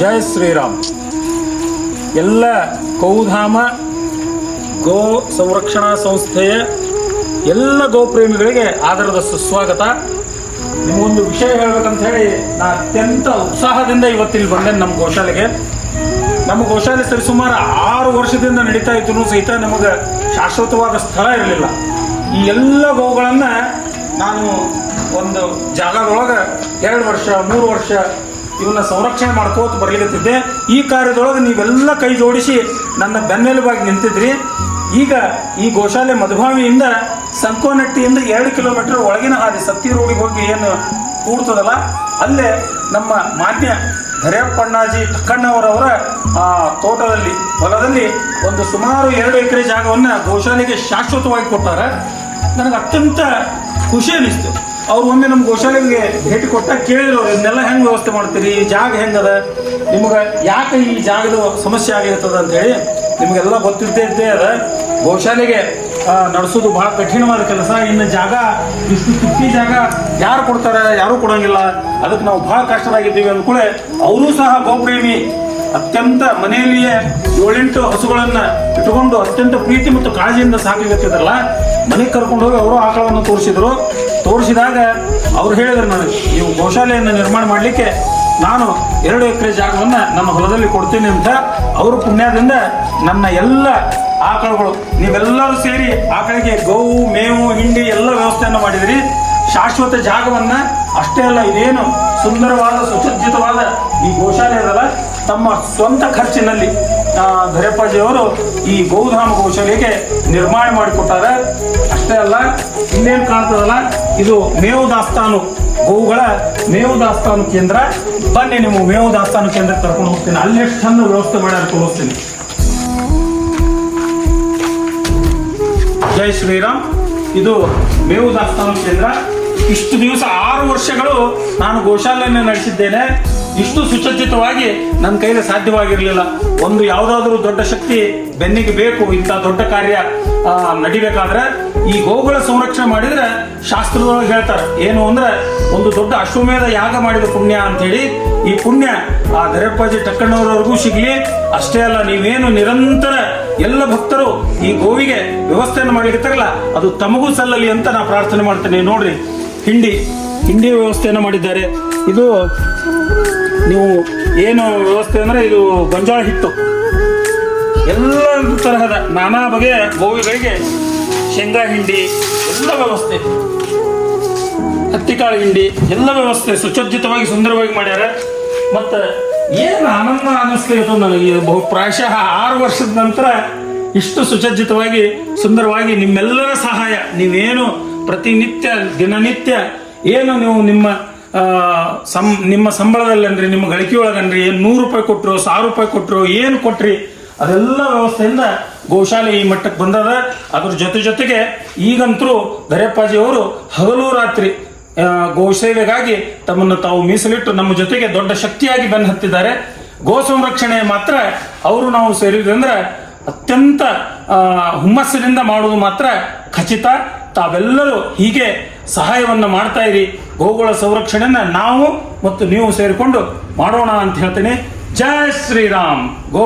ಜೈ ಶ್ರೀರಾಮ್. ಎಲ್ಲ ಗೌಧಾಮ ಗೋ ಸಂರಕ್ಷಣಾ ಸಂಸ್ಥೆಯ ಎಲ್ಲ ಗೋಪ್ರೇಮಿಗಳಿಗೆ ಆಧಾರದ ಸುಸ್ವಾಗತ. ನಿಮಗೊಂದು ವಿಷಯ ಹೇಳ್ಬೇಕಂತ ಹೇಳಿ ನಾ ಅತ್ಯಂತ ಉತ್ಸಾಹದಿಂದ ಇವತ್ತಿಲ್ಲಿ ಬಂದೆ ನಮ್ಮ ಗೋಶಾಲೆಗೆ. ನಮ್ಮ ಗೋಶಾಲೆ ಸರಿಸುಮಾರು ಆರು ವರ್ಷದಿಂದ ನಡೀತಾ ಇತ್ತು ಸಹಿತ ನಮಗೆ ಶಾಶ್ವತವಾದ ಸ್ಥಳ ಇರಲಿಲ್ಲ. ಈ ಎಲ್ಲ ಗೋಗಳನ್ನು ನಾನು ಒಂದು ಜಾಗದೊಳಗೆ ಎರಡು ವರ್ಷ, ಮೂರು ವರ್ಷ ಇವನ್ನ ಸಂರಕ್ಷಣೆ ಮಾಡ್ಕೋತ ಬರ್ಲಿಕತ್ತಿದ್ದೆ. ಈ ಕಾರ್ಯದೊಳಗೆ ನೀವೆಲ್ಲ ಕೈ ಜೋಡಿಸಿ ನನ್ನ ಬೆನ್ನೆಲುಬಾಗಿ ನಿಂತಿದ್ರಿ. ಈಗ ಈ ಗೋಶಾಲೆ ಮಧುಭಾವಿಯಿಂದ ಸಂಕೋನಟ್ಟಿಯಿಂದ ಎರಡು ಕಿಲೋಮೀಟರ್ ಒಳಗಿನ ಹಾದಿ ಸತ್ತಿ ರೋಡಿಗೆ ಹೋಗಿ ಏನು ಕೂಡ್ತದಲ್ಲ, ಅಲ್ಲೇ ನಮ್ಮ ಮಾನ್ಯ ಧರೆಯಪ್ಪಣ್ಣಾಜಿ ಟಕ್ಕಣ್ಣವರವರ ಆ, ತೋಟದಲ್ಲಿ, ಹೊಲದಲ್ಲಿ ಒಂದು ಸುಮಾರು ಎರಡು ಎಕರೆ ಜಾಗವನ್ನು ಗೋಶಾಲೆಗೆ ಶಾಶ್ವತವಾಗಿ ಕೊಟ್ಟಾರೆ. ನನಗೆ ಅತ್ಯಂತ ಖುಷಿ ಅನಿಸ್ತು. ಅವ್ರು ಒಮ್ಮೆ ನಮ್ಮ ಗೋಶಾಲೆಗೆ ಭೇಟಿ ಕೊಟ್ಟಾಗ ಕೇಳಿದ್ರು, ಇದನ್ನೆಲ್ಲ ಹೆಂಗೆ ವ್ಯವಸ್ಥೆ ಮಾಡ್ತೀರಿ? ಜಾಗ ಹೆಂಗದ? ನಿಮ್ಗೆ ಯಾಕೆ ಈ ಜಾಗದ ಸಮಸ್ಯೆ ಆಗಿರ್ತದ ಅಂತ ಹೇಳಿ ನಿಮಗೆಲ್ಲ ಗೊತ್ತಿದ್ದೇ ಇದ್ದೇ ಅದ. ಗೋಶಾಲೆಗೆ ನಡೆಸೋದು ಬಹಳ ಕಠಿಣವಾದ ಕೆಲಸ. ಇನ್ನು ಜಾಗ, ಇಷ್ಟು ತುಟ್ಟಿ ಜಾಗ ಯಾರು ಕೊಡ್ತಾರೆ, ಯಾರೂ ಕೊಡೋಂಗಿಲ್ಲ. ಅದಕ್ಕೆ ನಾವು ಬಹಳ ಕಷ್ಟದಾಗಿದ್ದೀವಿ ಅಂದ್ಕೂಳೆ, ಅವರು ಸಹ ಗೋಪ್ರೇಮಿ ಅತ್ಯಂತ ಮನೆಯಲ್ಲಿಯೇ ಏಳೆಂಟು ಹಸುಗಳನ್ನ ಇಟ್ಟುಕೊಂಡು ಅತ್ಯಂತ ಪ್ರೀತಿ ಮತ್ತು ಕಾಳಜಿಯಿಂದ ಸಾಕಿಗತ್ತಿದ್ರಲ್ಲ ಮನೆಗೆ ಕರ್ಕೊಂಡು ಹೋಗಿ ಅವರು ಆಕಳವನ್ನು ತೋರಿಸಿದ್ರು. ತೋರಿಸಿದಾಗ ಅವ್ರು ಹೇಳಿದ್ರು ನನಗೆ ನೀವು ಗೋಶಾಲೆಯನ್ನು ನಿರ್ಮಾಣ ಮಾಡಲಿಕ್ಕೆ ನಾನು ಎರಡು ಎಕರೆ ಜಾಗವನ್ನು ನಮ್ಮ ಹೊಲದಲ್ಲಿ ಕೊಡ್ತೀನಿ ಅಂತ. ಅವ್ರ ಪುಣ್ಯದಿಂದ ನನ್ನ ಎಲ್ಲ ಆಕಳುಗಳು, ನೀವೆಲ್ಲರೂ ಸೇರಿ ಆಕಳಿಗೆ ಗೋವು ಮೇವು, ಹಿಂಡಿ ಎಲ್ಲ ವ್ಯವಸ್ಥೆಯನ್ನು ಮಾಡಿದಿರಿ. ಶಾಶ್ವತ ಜಾಗವನ್ನ ಅಷ್ಟೇ ಅಲ್ಲ ಇದೇನು ಸುಂದರವಾದ ಸುಸಜ್ಜಿತವಾದ ಈ ಗೋಶಾಲೆ ಅದಲ್ಲ ತಮ್ಮ ಸ್ವಂತ ಖರ್ಚಿನಲ್ಲಿ ಆ, ಧರೆಪ್ಪಾಜಿಯವರು ಈ ಗೋಧಾಮ ಗೋಶಾಲೆಗೆ ನಿರ್ಮಾಣ ಮಾಡಿಕೊಟ್ಟಾರೆ. ಅಷ್ಟೇ ಅಲ್ಲ ಇನ್ನೇನು ಕಾಣ್ತದಲ್ಲ ಇದು ಮೇವು ದಾಸ್ತಾನು ಗೋವುಗಳ ಮೇವು ದಾಸ್ತಾನು ಕೇಂದ್ರ. ಬನ್ನಿ ನಿಮ್ಮ ಮೇವು ದಾಸ್ತಾನು ಕೇಂದ್ರಕ್ಕೆ ಕರ್ಕೊಂಡು ಹೋಗ್ತೀನಿ. ಅಲ್ಲಿ ಎಷ್ಟು ಚಂದ ವ್ಯವಸ್ಥೆ ಮಾಡ್ಯಾರ ಹೋಗ್ತೀನಿ ಜೈ ಶ್ರೀರಾಮ್. ಇದು ಮೇವು ದಾಸ್ತಾನು ಕೇಂದ್ರ. ಇಷ್ಟು ದಿವಸ ಆರು ವರ್ಷಗಳು ನಾನು ಗೋಶಾಲೆಯನ್ನು ನಡೆಸಿದ್ದೇನೆ. ಇಷ್ಟು ಸುಸಜ್ಜಿತವಾಗಿ ನನ್ನ ಕೈಲಿ ಸಾಧ್ಯವಾಗಿರಲಿಲ್ಲ. ಒಂದು ಯಾವುದಾದ್ರೂ ದೊಡ್ಡ ಶಕ್ತಿ ಬೆನ್ನಿಗೆ ಬೇಕು, ಇಂಥ ದೊಡ್ಡ ಕಾರ್ಯ ನಡಿಬೇಕಾದ್ರೆ ಈ ಗೋಗಳ ಸಂರಕ್ಷಣೆ ಮಾಡಿದ್ರೆ ಶಾಸ್ತ್ರದೊಳಗೆ ಹೇಳ್ತಾರೆ. ಏನು ಅಂದ್ರೆ ಒಂದು ದೊಡ್ಡ ಅಶ್ವಮೇಧ ಯಾಗ ಮಾಡಿದ ಪುಣ್ಯ ಅಂತ ಹೇಳಿ ಈ ಪುಣ್ಯ ಆ ದರಪ್ಪಾಜಿ ಟಕ್ಕಣ್ಣವರವರೆಗೂ ಸಿಗ್ಲಿ. ಅಷ್ಟೇ ಅಲ್ಲ, ನೀವೇನು ನಿರಂತರ ಎಲ್ಲ ಭಕ್ತರು ಈ ಗೋವಿಗೆ ವ್ಯವಸ್ಥೆಯನ್ನು ಮಾಡಿರ್ತಾರಲ್ಲ ಅದು ತಮಗೂ ಸಲ್ಲಲಿ ಅಂತ ನಾ ಪ್ರಾರ್ಥನೆ ಮಾಡ್ತೇನೆ. ನೋಡ್ರಿ ಹಿಂಡಿ ಹಿಂಡಿ ವ್ಯವಸ್ಥೆಯನ್ನು ಮಾಡಿದ್ದಾರೆ. ಇದು ನೀವು ಏನು ವ್ಯವಸ್ಥೆ ಅಂದರೆ ಇದು ಗೊಂಜಾಳ ಹಿಟ್ಟು. ಎಲ್ಲ ತರಹದ ನಾನಾ ಬಗೆಯ ಗೋವಿಗಳಿಗೆ ಶೇಂಗಾ ಹಿಂಡಿ, ಎಲ್ಲ ವ್ಯವಸ್ಥೆ. ಹತ್ತಿಕಾಳು ಹಿಂಡಿ, ಎಲ್ಲ ವ್ಯವಸ್ಥೆ ಸುಸಜ್ಜಿತವಾಗಿ ಸುಂದರವಾಗಿ ಮಾಡ್ಯಾರ. ಮತ್ತು ಏನು ಆನಂದ ಅನ್ನಿಸ್ಲಿತ್ತು ನನಗೆ ಬಹು ಪ್ರಾಯಶಃ ಆರು ವರ್ಷದ ನಂತರ ಇಷ್ಟು ಸುಸಜ್ಜಿತವಾಗಿ ಸುಂದರವಾಗಿ ನಿಮ್ಮೆಲ್ಲರ ಸಹಾಯ, ನೀವೇನು ಪ್ರತಿನಿತ್ಯ, ದಿನನಿತ್ಯ ಏನು ನೀವು ನಿಮ್ಮ ಸಂ, ನಿಮ್ಮ ಸಂಬಳದಲ್ಲನ್ರಿ ನಿಮ್ಮ ಗಳಿಕೆಯೊಳಗನ್ರಿ ಏನು ನೂರು ರೂಪಾಯಿ ಕೊಟ್ಟರು ಸಾವಿರ ರೂಪಾಯಿ ಕೊಟ್ಟರು ಏನು ಕೊಟ್ರಿ, ಅದೆಲ್ಲ ವ್ಯವಸ್ಥೆಯಿಂದ ಗೋಶಾಲೆ ಈ ಮಟ್ಟಕ್ಕೆ ಬಂದದ. ಅದ್ರ ಜೊತೆ ಜೊತೆಗೆ ಈಗಂತರೂ ಅವರು ಹಗಲು ರಾತ್ರಿ ಗೋಸೇವೆಗಾಗಿ ತಮ್ಮನ್ನು ತಾವು ಮೀಸಲಿಟ್ಟು ನಮ್ಮ ಜೊತೆಗೆ ದೊಡ್ಡ ಶಕ್ತಿಯಾಗಿ ಬೆನ್ನು ಹತ್ತಿದ್ದಾರೆ. ಗೋ ಸಂರಕ್ಷಣೆ ಮಾತ್ರ ಅವರು ನಾವು ಸೇರಿದ್ರಂದ್ರೆ ಅತ್ಯಂತ ಹುಮ್ಮಸ್ಸಿನಿಂದ ಮಾಡುವುದು ಮಾತ್ರ ಖಚಿತ. ತಾವೆಲ್ಲರೂ ಹೀಗೆ ಸಹಾಯವನ್ನ ಮಾಡ್ತಾ ಇರಿ. ಗೋಗಳ ಸಂರಕ್ಷಣೆಯನ್ನ ನಾವು ಮತ್ತು ನೀವು ಸೇರಿಕೊಂಡು ಮಾಡೋಣ ಅಂತ ಹೇಳ್ತೀನಿ. ಜೈ ಶ್ರೀರಾಮ್. ಗೋ